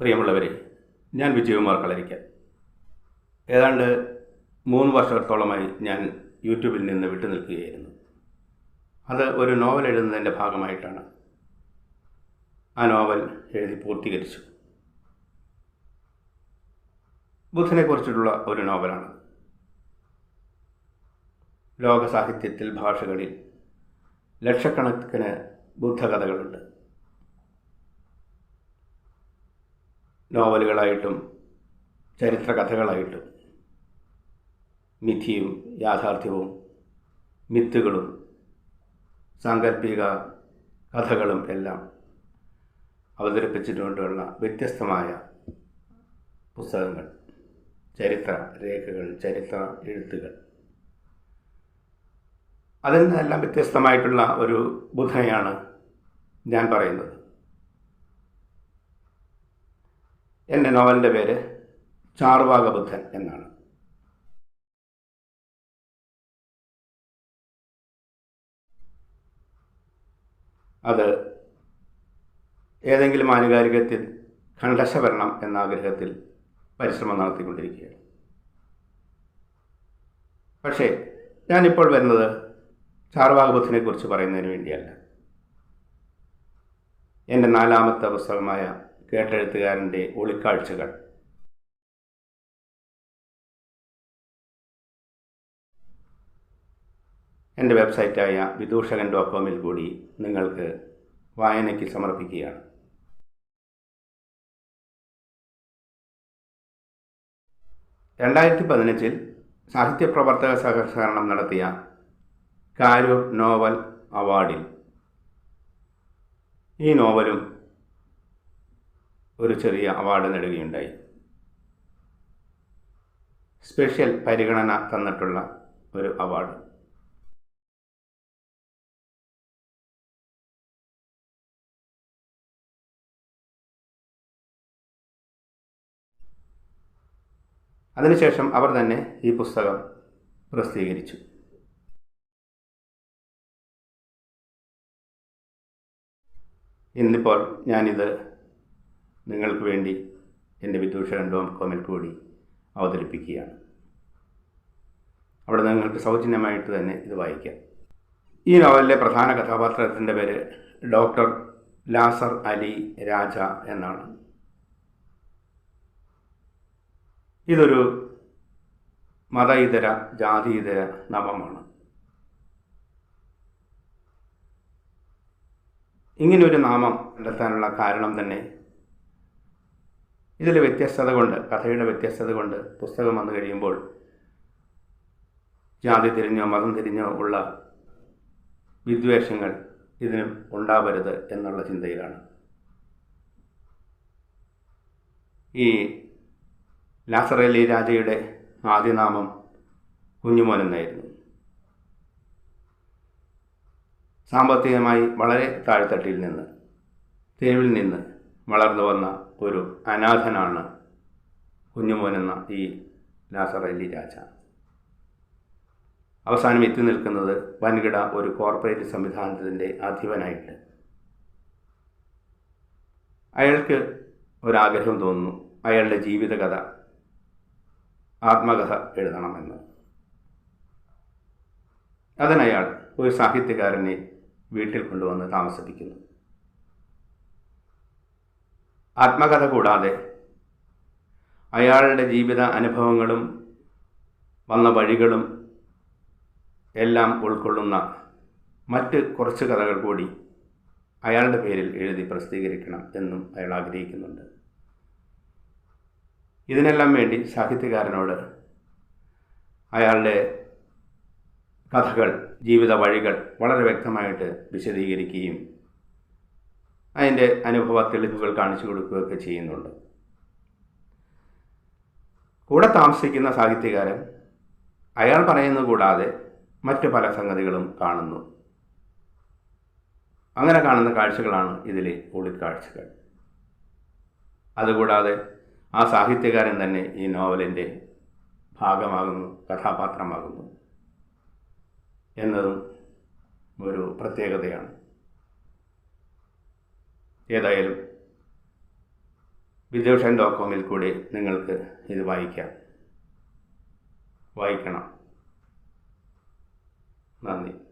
പ്രിയമുള്ളവരെ ഞാൻ വിജയകുമാർ കളരിക്കൽ. ഏതാണ്ട് മൂന്ന് വർഷത്തോളമായി ഞാൻ യൂട്യൂബിൽ നിന്ന് വിട്ടു നിൽക്കുകയായിരുന്നു. അത് ഒരു നോവൽ എഴുതുന്നതിന്റെ ഭാഗമായിട്ടാണ്. ആ നോവൽ എഴുതി പൂർത്തീകരിച്ചു. ബുദ്ധനെക്കുറിച്ചിട്ടുള്ള ഒരു നോവലാണ്. ലോകസാഹിത്യത്തിൽ ഭാഷകളിൽ ലക്ഷക്കണക്കിന് ബുദ്ധകഥകളുണ്ട്. നോവലുകളായിട്ടും ചരിത്ര കഥകളായിട്ടും മിഥിയും യാഥാർത്ഥ്യവും മിത്തുകളും സാങ്കല്പിക കഥകളും എല്ലാം അവതരിപ്പിച്ചിട്ടുകൊണ്ടുള്ള വ്യത്യസ്തമായ പുസ്തകങ്ങൾ. ചരിത്ര രേഖകൾ ചരിത്ര എഴുത്തുകൾ. അതിൽ നിന്നെല്ലാം വ്യത്യസ്തമായിട്ടുള്ള ഒരു ബുധയാണ് ഞാൻ പറയുന്നത്. എന്റെ നോവലിന്റെ പേര് ചാർവാക ബുദ്ധൻ എന്നാണ്. അത് ഏതെങ്കിലും ആനുകാലികത്തിൽ ഖണ്ഡശ വരണം എന്ന ആഗ്രഹത്തിൽ പരിശ്രമം നടത്തിക്കൊണ്ടിരിക്കുകയാണ്. പക്ഷേ ഞാനിപ്പോൾ വരുന്നത് ചാർവാക ബുദ്ധനെ കുറിച്ച് പറയുന്നതിന് വേണ്ടിയല്ല. എന്റെ നാലാമത്തെ പുസ്തകമായ കേട്ടെഴുത്തുകാരന്റെ ഒളിക്കാഴ്ചകൾ. എന്റെ വെബ്സൈറ്റായ വിദൂഷകൻ ഡോട്ട് കോമിൽ കൂടി നിങ്ങൾക്ക് വായനയ്ക്ക് സമർപ്പിക്കുകയാണ്. രണ്ടായിരത്തി പതിനഞ്ചിൽ സാഹിത്യപ്രവർത്തക സഹകരണം നടത്തിയ കാരൂർ നോവൽ അവാർഡിൽ ഈ നോവലും ഒരു ചെറിയ അവാർഡ് നേടുകയുണ്ടായി. സ്പെഷ്യൽ പരിഗണന തന്നിട്ടുള്ള ഒരു അവാർഡ് അതിനുശേഷം അവർ തന്നെ ഈ പുസ്തകം പ്രസിദ്ധീകരിച്ചു. ഇന്നിപ്പോൾ ഞാനിത് നിങ്ങൾക്ക് വേണ്ടി എന്റെ വിദൂഷകൻ ഡോം കോമിൽ കൂടി അവതരിപ്പിക്കുകയാണ്. അവിടെ നിങ്ങൾക്ക് സൗജന്യമായിട്ട് തന്നെ ഇത് വായിക്കാം. ഈ നോവലിലെ പ്രധാന കഥാപാത്രത്തിന്റെ പേര് ഡോക്ടർ ലാസർ അലി രാജ എന്നാണ്. ഇതൊരു മത ഇതര ജാതി ഇതര നവമാണ് ഇങ്ങനൊരു നാമം കണ്ടെത്താനുള്ള കാരണം തന്നെ ഇതിലെ വ്യത്യസ്തത കൊണ്ട് കഥയുടെ വ്യത്യസ്തത കൊണ്ട് പുസ്തകം വന്നു കഴിയുമ്പോൾ ജാതി തിരിഞ്ഞോ മതം തിരിഞ്ഞോ ഉള്ള വിദ്വേഷങ്ങൾ ഇതിനും ഉണ്ടാവരുത് എന്നുള്ള ചിന്തയിലാണ്. ഈ ലാസറലി രാജയുടെ ആദ്യനാമം കുഞ്ഞുമോൻ എന്നായിരുന്നു സാമ്പത്തികമായി വളരെ താഴ്ത്തട്ടിൽ നിന്ന് തെരുവിൽ നിന്ന് വളർന്നു വന്ന ഒരു അനാഥനാണ് കുഞ്ഞുമോനെന്ന ഈ ലാസറലി രാജ. അവസാനം എത്തി നിൽക്കുന്നത് വൻകിട ഒരു കോർപ്പറേറ്റ് സംവിധാനത്തിന്റെ അധിപനായിട്ട്. അയാൾക്ക് ഒരാഗ്രഹം തോന്നുന്നു. അയാളുടെ ജീവിതകഥ ആത്മകഥ എഴുതണമെന്ന്. അതിനയാൾ ഒരു സാഹിത്യകാരനെ വീട്ടിൽ കൊണ്ടുവന്ന് താമസിപ്പിക്കുന്നു. ആത്മകഥ കൂടാതെ അയാളുടെ ജീവിത അനുഭവങ്ങളും വന്ന വഴികളും എല്ലാം ഉൾക്കൊള്ളുന്ന മറ്റ് കുറച്ച് കഥകൾ കൂടി അയാളുടെ പേരിൽ എഴുതി പ്രസിദ്ധീകരിക്കണം എന്നും അയാൾ ആഗ്രഹിക്കുന്നുണ്ട്. ഇതിനെല്ലാം വേണ്ടി സാഹിത്യകാരനോട് അയാളുടെ കഥകൾ ജീവിത വഴികൾ വളരെ വ്യക്തമായിട്ട് വിശദീകരിക്കുകയും അതിന്റെ അനുഭവ തെളിവുകൾ കാണിച്ചു കൊടുക്കുകയൊക്കെ ചെയ്യുന്നുണ്ട്. കൂടെ താമസിക്കുന്ന സാഹിത്യകാരൻ അയാൾ പറയുന്നത് കൂടാതെ മറ്റു പല സംഗതികളും കാണുന്നു. അങ്ങനെ കാണുന്ന കാഴ്ചകളാണ് ഇതിലെ ഒളിക്കാഴ്ചകൾ അതുകൂടാതെ ആ സാഹിത്യകാരൻ തന്നെ ഈ നോവലിന്റെ ഭാഗമാകുന്നു കഥാപാത്രമാകുന്നു. എന്നതും ഒരു പ്രത്യേകതയാണ്. ഏതായാലും വിദ്യൂഷൻ ഡോട്ട് കോമിൽ കൂടി നിങ്ങൾക്ക് ഇത് വായിക്കാം. വായിക്കണം. നന്ദി.